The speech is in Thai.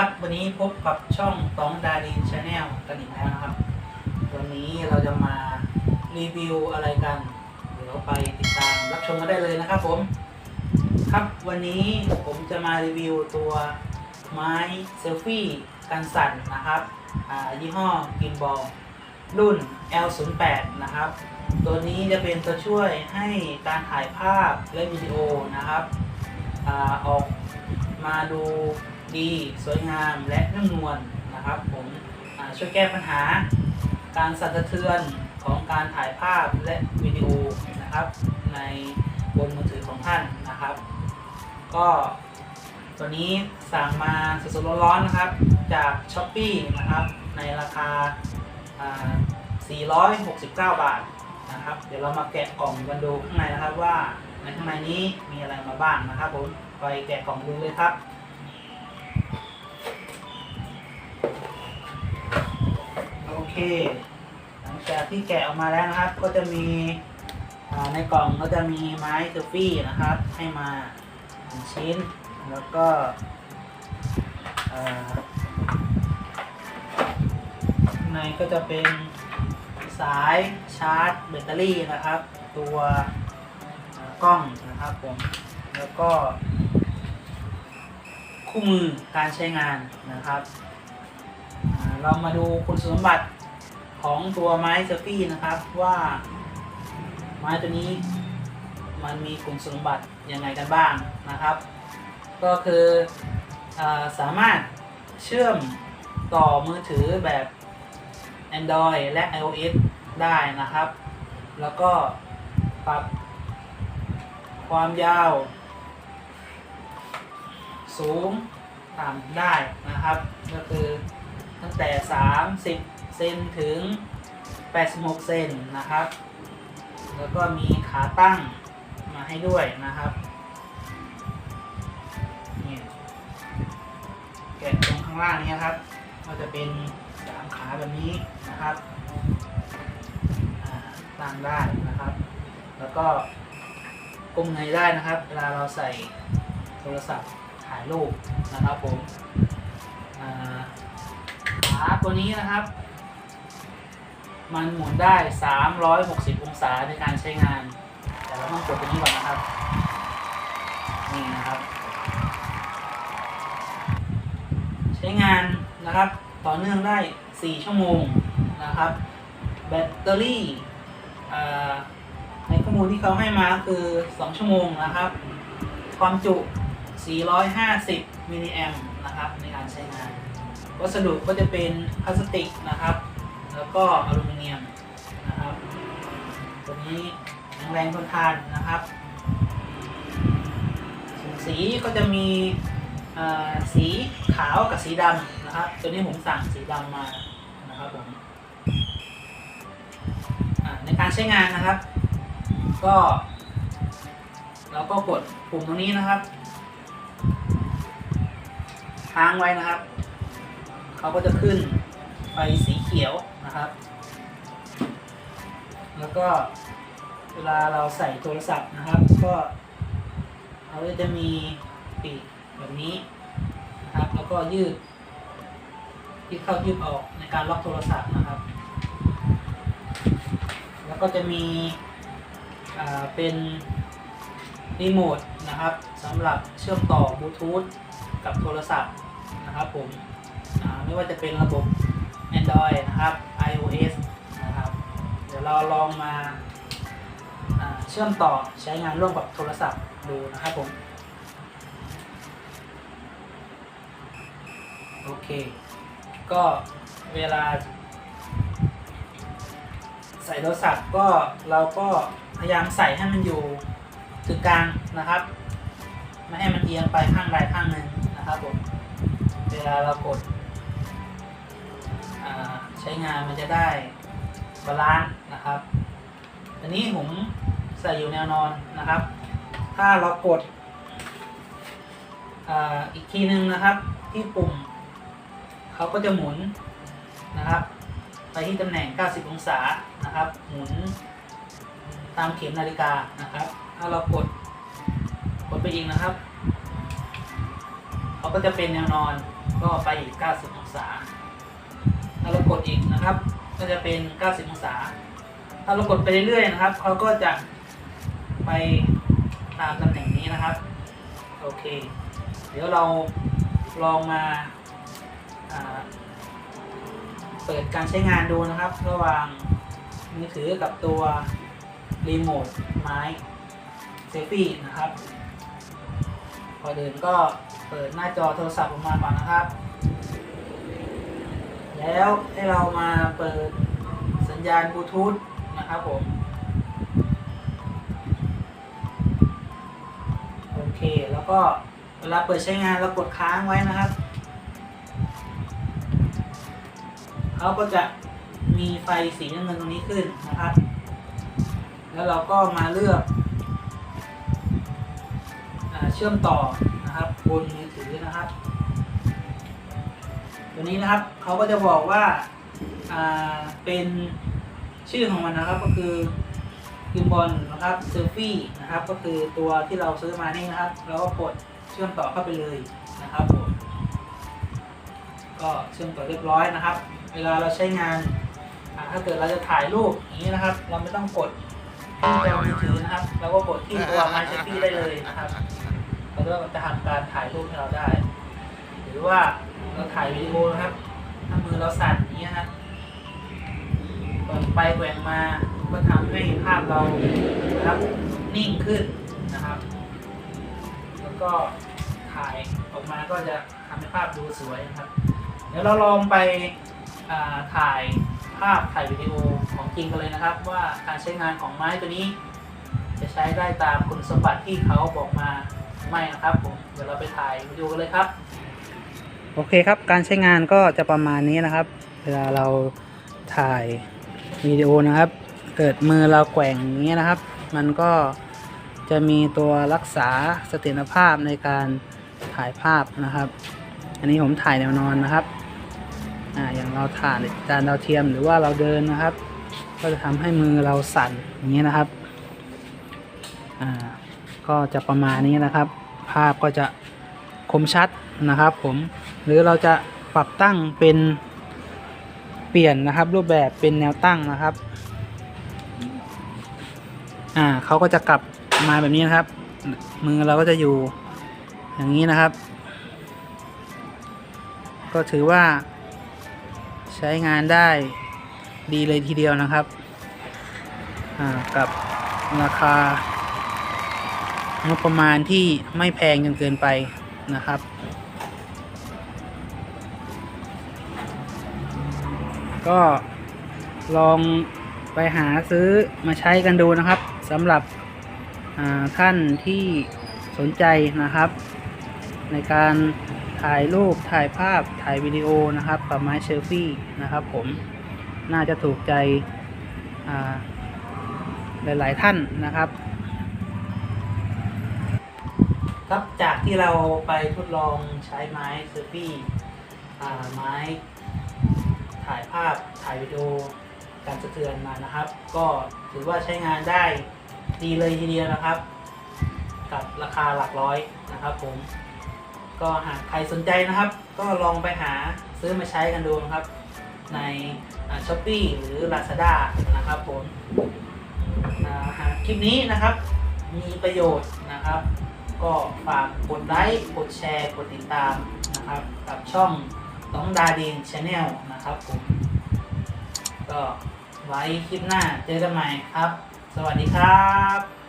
ครับ วันนี้พบกับช่องตองดารินชาแนลกันอีกแล้วนะครับ วันนี้เราจะมารีวิวอะไรกัน เดี๋ยวไปติดตามรับชมกันได้เลยนะครับผม ครับวันนี้ผมจะมารีวิวตัวไม้เซลฟี่กันสั่นนะครับอ่ายี่ห้อกินบอลรุ่น L08 นะครับ ตัวนี้จะเป็นตัวช่วยให้การถ่ายภาพและวิดีโอนะครับอาออกมาดู ดีสวยงามและนุ่มนวลนะครับผมช่วยแก้ปัญหาการสั่นสะเทือนของการถ่ายภาพและวิดีโอนะครับในบนมือถือของท่านนะครับ ก็ตัวนี้สั่งมาสดๆร้อนๆนะครับจาก s h อ p e e นะครับในราคาอ่า469 บาทนะครับเดี๋ยวเรามาแกะกล่องกันดูข้างในนะครับว่าในข้างในนี้มีอะไรมาบ้างนะครับผมไปแกะกล่องดูเลยครับ เค หลังจากที่แกะออกมาแล้วนะครับ ก็จะมีในกล่องก็จะมีไม้เซฟี่นะครับ ให้มาหนึ่งชิ้น แล้วก็ข้างในก็จะเป็นสายชาร์จแบตเตอรี่นะครับ ตัวกล้องนะครับผมแล้วก็ คู่มือการใช้งานนะครับ เรามาดูคุณสมบัติ ของตัวไม้เซลฟี่นะครับว่าไม้ตัวนี้มันมีคุณสมบัติยังไงกันบ้างนะครับ ก็คืออสามารถเชื่อมต่อมือถือแบบ Android และ iOS ได้นะครับ แล้วก็ปรับความยาว สูงต่ำได้นะครับ ก็คือตั้งแต่ 30 เซนถึง 86 เซนนะครับ แล้วก็มีขาตั้งมาให้ด้วยนะครับนี่แกะตรงข้างล่างนี้ครับ ก็จะเป็นสามขาแบบนี้นะครับตั้งได้นะครับ แล้วก็ก้มเงยได้นะครับ เวลาเราใส่โทรศัพท์ถ่ายรูปนะครับผมขาตัวนี้นะครับ มันหมุนได้ 360 องศาในการใช้งาน แต่เราต้องกดตัวนี้ก่อนนะครับ นี่นะครับ ใช้งานนะครับ ต่อเนื่องได้ 4 ชั่วโมงนะครับ แบตเตอรี่ในข้อมูลที่เขาให้มาคือ 2 ชั่วโมงนะครับ ความจุ 450 มิลลิแอมนะครับในการใช้งาน วัสดุก็จะเป็นพลาสติกนะครับ แล้วก็อลูมิเนียมนะครับตัวนี้แข็งแรงทนทานนะครับส่วนสีก็จะมีสีขาวกับสีดำนะครับ ตัวนี้ผมสั่งสีดำมานะครับผมในการใช้งานนะครับ ก็เราก็กดปุ่มตรงนี้นะครับค้างไว้นะครับ เขาก็จะขึ้น ไฟสีเขียวนะครับ แล้วก็เวลาเราใส่โทรศัพท์นะครับ ก็เขาจะมีปีกแบบนี้นะครับ แล้วก็ยืดยืดเข้ายืดออกในการล็อกโทรศัพท์นะครับ แล้วก็จะมีเป็นรีโมทนะครับสำหรับเชื่อมต่อบลูทูธกับโทรศัพท์นะครับผมไม่ว่าจะเป็นระบบ Android นะครับ iOS นะครับ เดี๋ยวเราลองมาเชื่อมต่อใช้งานร่วมกับโทรศัพท์ดูนะครับผม โอเค ก็เวลา ใส่โทรศัพท์ก็เราก็พยายามใส่ให้มันอยู่ถึงกลางนะครับ ไม่ให้มันเอียงไปข้างใดข้างหนึ่งนะครับผม เวลาเรากด ช้งานมันจะได้บาลานซ์นะครับ อันนี้ผมใส่อยู่แนวนอนนะครับ ถ้าเรากดออีกทีหนึ่งนะครับ ที่ปุ่มเขาก็จะหมุนนะครับ ไปที่ตำแหน่ง 90 องศานะครับ หมุนตามเข็มนาฬิกานะครับ ถ้าเรากดกดไปอีกนะครับเขาก็จะเป็นแนวนอนก็ไปอีก 90 องศา กดอีกนะครับ ก็จะเป็น 90 องศา ถ้าเรากดไปเรื่อยๆนะครับเขาก็จะไปตามตำแหน่งนี้นะครับ โอเค เดี๋ยวเราลองมาาเปิดการใช้งานดูนะครับ ระหว่างมือถือกับตัวรีโมทไม้เซฟี่นะครับก่อนอื่นก็เปิดหน้าจอโทรศัพท์ออกมาก่อนนะครับ แล้วให้เรามาเปิดสัญญาณบลูทูธนะครับผม โอเค แล้วก็เวลาเปิดใช้งานเรากดค้างไว้นะครับ เขาก็จะมีไฟสีน้ำเงินตรงนี้ขึ้นนะครับ แล้วเราก็มาเลือกเชื่อมต่อนะครับบนมือถือนะครับ ตัวนี้นะครับเขาก็จะบอกว่าาเป็นชื่อของมันนะครับก็คือกิมบอลนะครับเซลฟี่นะครับ ก็คือตัวที่เราซื้อมานี่นะครับเราก็กดเชื่อมต่อเข้าไปเลยนะครับผมก็เชื่อมต่อเรียบร้อยนะครับ เวลาเราใช้งานาถ้าเกิดเราจะถ่ายรูปอย่างนี้นะครับ เราไม่ต้องกดที่จอมือถือนะครับเราก็กดที่ตัวมค์เซลฟี่ได้เลยนะครับเราก็จะทำการถ่ายรูปให้เราได้ หรือว่า เราถ่ายวิดีโอนะครับ ถ้ามือเราสั่นอย่างนี้ครับแกว่งไปแกว่งมาก็ทำให้ภาพเรานะครับนิ่งขึ้นนะครับ แล้วก็ถ่ายออกมาก็จะทำให้ภาพดูสวยนะครับ เดี๋ยวเราลองไปถ่ายภาพถ่ายวิดีโอของจริงกันเลยนะครับ ว่าการใช้งานของไม้ตัวนี้จะใช้ได้ตามคุณสมบัติที่เขาบอกมาไม่นะครับผมเดี๋ยวเราไปถ่ายวิดีโอกันเลยครับ โอเคครับ การใช้งานก็จะประมาณนี้นะครับ เวลาเราถ่ายวิดีโอนะครับ เกิดมือเราแกว่งอย่างนี้ยนะครับ มันก็จะมีตัวรักษาเสถียรภาพในการถ่ายภาพนะครับ อันนี้ผมถ่ายแนวนอนนะครับอ่าอย่างเราถ่ายจานดาวเทียมหรือว่าเราเดินนะครับ ก็จะทำให้มือเราสั่นอย่างนี้นะครับอ่าก็จะประมาณนี้นะครับ ภาพก็จะ มชัดนะครับผมหรือเราจะปรับตั้งเป็นเปลี่ยนนะครับ รูปแบบเป็นแนวตั้งนะครับอ่าเขาก็จะกลับมาแบบนี้นะครับ มือเราก็จะอยู่อย่างนี้นะครับ ก็ถือว่าใช้งานได้ดีเลยทีเดียวนะครับอ่ากับราคางบประมาณที่ไม่แพงจนเกินไป นะครับ ก็ลองไปหาซื้อมาใช้กันดูนะครับสำหรับท่านที่สนใจนะครับ ในการถ่ายรูปถ่ายภาพถ่ายวิดีโอนะครับกับไม้เซลฟี่นะครับผมน่าจะถูกใจหลาย ๆ ท่านนะครับ ครับจากที่เราไปทดลองใช้ไม้เซลฟี่ไม้ถ่ายภาพถ่ายวิดีโอการสะเทือนมานะครับ ก็ถือว่าใช้งานได้ดีเลยทีเดียวนะครับ กับราคาหลักร้อยนะครับผมก็หากใครสนใจนะครับ ก็ลองไปหาซื้อมาใช้กันดูนะครับ ในช้อปปี้หรือ Lazada นะครับผมหากคลิปนี้นะครับ มีประโยชน์นะครับ ก็ฝากกดไลค์ กดแชร์ กดติดตามนะครับ กับช่องน้องดาดินชาแนลนะครับผม ก็ไว้คลิปหน้าเจอกันใหม่ครับ สวัสดีครับ